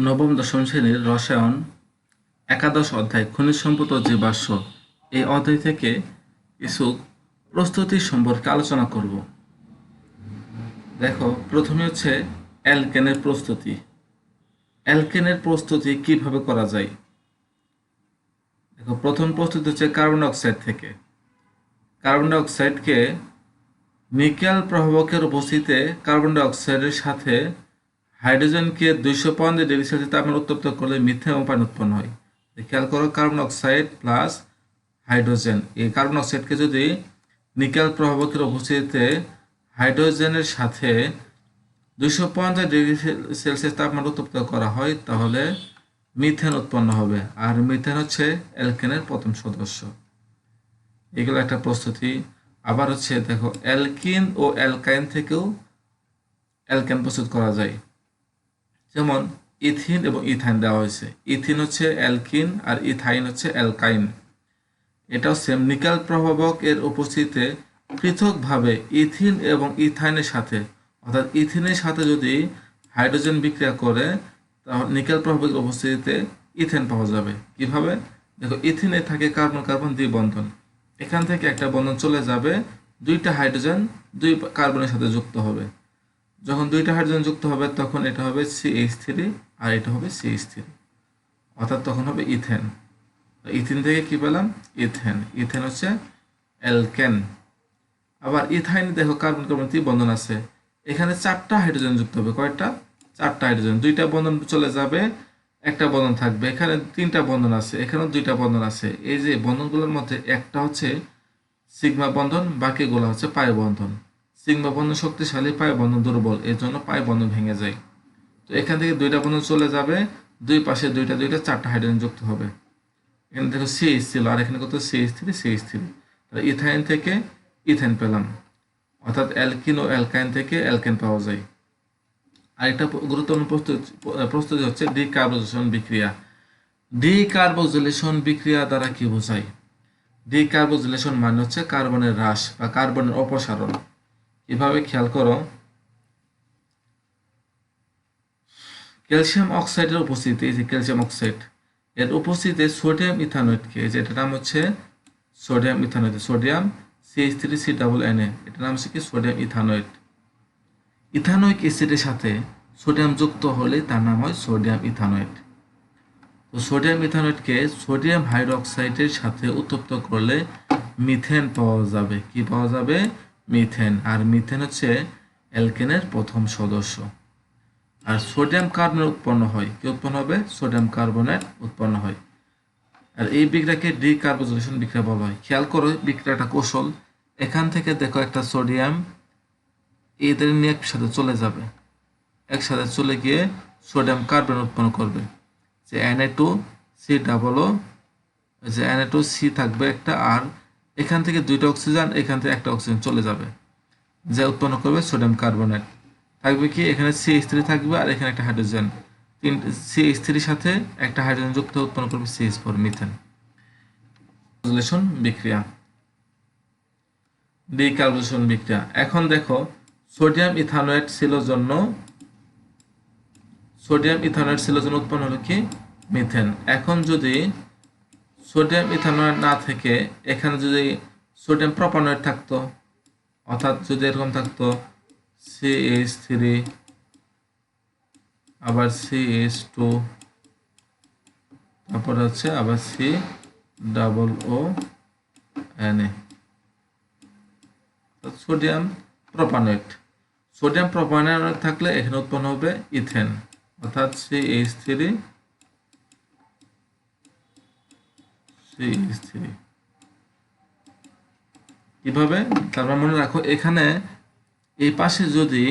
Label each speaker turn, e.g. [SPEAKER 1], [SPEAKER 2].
[SPEAKER 1] নবম দশম শ্রেণির রসায়ন, একাদশ অধ্যায়, খনিজ সম্পদ ও জীবাশ্ম। এই অধ্যায় থেকে কিছু প্রস্তুতি সম্পর্কে আলোচনা করব। দেখো, প্রথমে হচ্ছে অ্যালকেনের প্রস্তুতি। অ্যালকেনের প্রস্তুতি কীভাবে করা যায়? দেখো, প্রথম প্রস্তুতি হচ্ছে কার্বন ডাইঅক্সাইড থেকে। কার্বন ডাইঅক্সাইডকে নিকেল প্রভাবকের উপস্থিতিতে কার্বন ডাইঅক্সাইডের সাথে হাইড্রোজেনকে দুইশো পঞ্চাশ ডিগ্রি সেলসিয়াস তাপমাত্রা উত্তপ্ত করলে মিথেন উপাদান উৎপন্ন হয়। খেয়াল করো, কার্বন অক্সাইড প্লাস হাইড্রোজেন। এই কার্বন অক্সাইডকে যদি নিকেল প্রভাবকের উপস্থিতিতে হাইড্রোজেনের সাথে দুইশো পঞ্চাশ ডিগ্রি সেলসিয়াস তাপমাত্রা উত্তপ্ত করা হয়, তাহলে মিথেন উৎপন্ন হবে। আর মিথেন হচ্ছে অ্যালকেনের প্রথম সদস্য। এগুলো একটা প্রস্তুতি। আবার হচ্ছে দেখো, অ্যালকিন ও অ্যালকাইন থেকেও অ্যালকেন প্রস্তুত করা যায়। যেমন ইথিন এবং ইথাইন দেওয়া হয়েছে। ইথিন হচ্ছে অ্যালকিন আর ইথাইন হচ্ছে অ্যালকাইন। এটাও সেম নিকাল প্রভাবক এর উপস্থিতিতে পৃথকভাবে ইথিন এবং ইথাইনের সাথে, অর্থাৎ ইথিনের সাথে যদি হাইড্রোজেন বিক্রিয়া করে, তাহলে নিকেল প্রভাবকের উপস্থিতিতে ইথেন পাওয়া যাবে। কীভাবে? দেখো, ইথিনে থাকে কার্বন কার্বন দ্বি বন্ধন। এখান থেকে একটা বন্ধন চলে যাবে, দুইটা হাইড্রোজেন দুই কার্বনের সাথে যুক্ত হবে। যখন দুইটা হাইড্রোজেন যুক্ত হবে, তখন এটা হবে সি এইচ থ্রি আর এটা হবে সি এইচ থ্রি অর্থাৎ তখন হবে ইথেন। ইথিন থেকে কি পেলাম? ইথেন। ইথেন হচ্ছে অ্যালকেন। আবার ইথাইন, দেখো, কার্বন কার্বন বন্ধন আছে। এখানে চারটা হাইড্রোজেন যুক্ত হবে। কয়টা? চারটা হাইড্রোজেন। দুইটা বন্ধন চলে যাবে, একটা বন্ধন থাকবে। এখানে তিনটা বন্ধন আছে, এখানেও দুইটা বন্ধন আছে। এই যে বন্ধনগুলোর মধ্যে একটা হচ্ছে সিগমা বন্ধন বাকিগুলো হচ্ছে পায় বন্ধন। সিগমা বন্ধন শক্তিশালী পায় বন্ধন দুর্বল, এর জন্য পায় বন্ধন ভেঙে যায়। তো এখান থেকে দুইটা বন্ধন চলে যাবে, দুই পাশে দুইটা দুইটা, চারটা হাইড্রোজেন যুক্ত হবে। এখানে দেখো সিএইচ ছিল আর এখানে কত সিএইচ থ্রি সিএইচ থ্রি তাহলে ইথাইন থেকে ইথেন পেলাম। অর্থাৎ অ্যালকিন ও অ্যালকাইন থেকে অ্যালকেন পাওয়া যায়। আরেকটা গুরুত্বপূর্ণ প্রস্তুতি প্রস্তুতি হচ্ছে ডিকার্বোজেশন বিক্রিয়া। ডিকার্বোজেলেশন বিক্রিয়া দ্বারা কি বোঝায়? ডিকার্বোজেলেশন মানে হচ্ছে কার্বনের হ্রাস বা কার্বনের অপসারণ। এভাবে খেয়াল করো। ক্যালসিয়াম অক্সাইডের উপস্থিতি, এই যে ক্যালসিয়াম অক্সাইড, এর উপস্থিতিতে সোডিয়াম ইথানয়েডকে যেটার নাম হচ্ছে sodium ethanoate, sodium C H three C double N A এটার নাম হচ্ছে কি? সোডিয়াম ইথানয়েড। ইথানোয়িক অ্যাসিডের সাথে সোডিয়াম যুক্ত হলে তার নাম হয় সোডিয়াম ইথানয়েড। তো সোডিয়াম ইথানয়েডকে সোডিয়াম হাইড্রোক্সাইডের সাথে উত্তপ্ত করলে মিথেন পাওয়া যাবে। কি পাওয়া যাবে? মিথেন, আর মিথেন হচ্ছে অ্যালকেনের প্রথম সদস্য। আর সোডিয়াম কার্বনেট উৎপন্ন হয়। কি উৎপন্ন হবে? সোডিয়াম কার্বনেট উৎপন্ন হয়। আর এই বিক্রিয়াকে ডিকার্বোজেশন বিক্রিয়া বলা হয়। খেয়াল করো বিক্রিয়াটা কৌশল। এখান থেকে দেখো একটা সোডিয়াম এদের নিয়ে একসাথে চলে যাবে। একসাথে চলে গিয়ে সোডিয়াম কার্বন উৎপন্ন করবে। যে N two C double O যে এন টু সি থাকবে একটা, আর এখান থেকে দুইটা অক্সিজেন, এখান থেকে একটা অক্সিজেন চলে যাবে। যা উৎপন্ন করবে সোডিয়াম কার্বনেট। থাকবে কি? এখানে সি এইচ থ্রি থাকবে আর এখানে একটা হাইড্রোজেন। তিন সি এইচ থ্রির সাথে একটা হাইড্রোজেন যুক্ত উৎপন্ন করবে সি এইচ ফোর মিথেন। বিক্রিয়া। ডিকার্বোনেশন বিক্রিয়া। এখন দেখো, সোডিয়াম ইথানয়েড ছিল জন্য, সোডিয়াম ইথানয়েড ছিল জন্য উৎপন্ন হলো কি? মিথেন। এখন যদি সোডিয়াম ইথানয়েড না থেকে এখানে যদি সোডিয়াম প্রপানয়েড থাকতো, অর্থাৎ যদি এরকম থাকতো সি এইচ থ্রি আবার সি এইচ টু তারপরে হচ্ছে আবার C double O N A sodium propanoate sodium propanoate থাকলে এখানে উৎপন্ন হবে ইথেন, অর্থাৎ সি এইচ থ্রি থ্রি কীভাবে? তারপর মনে রাখো এখানে এই পাশে যদি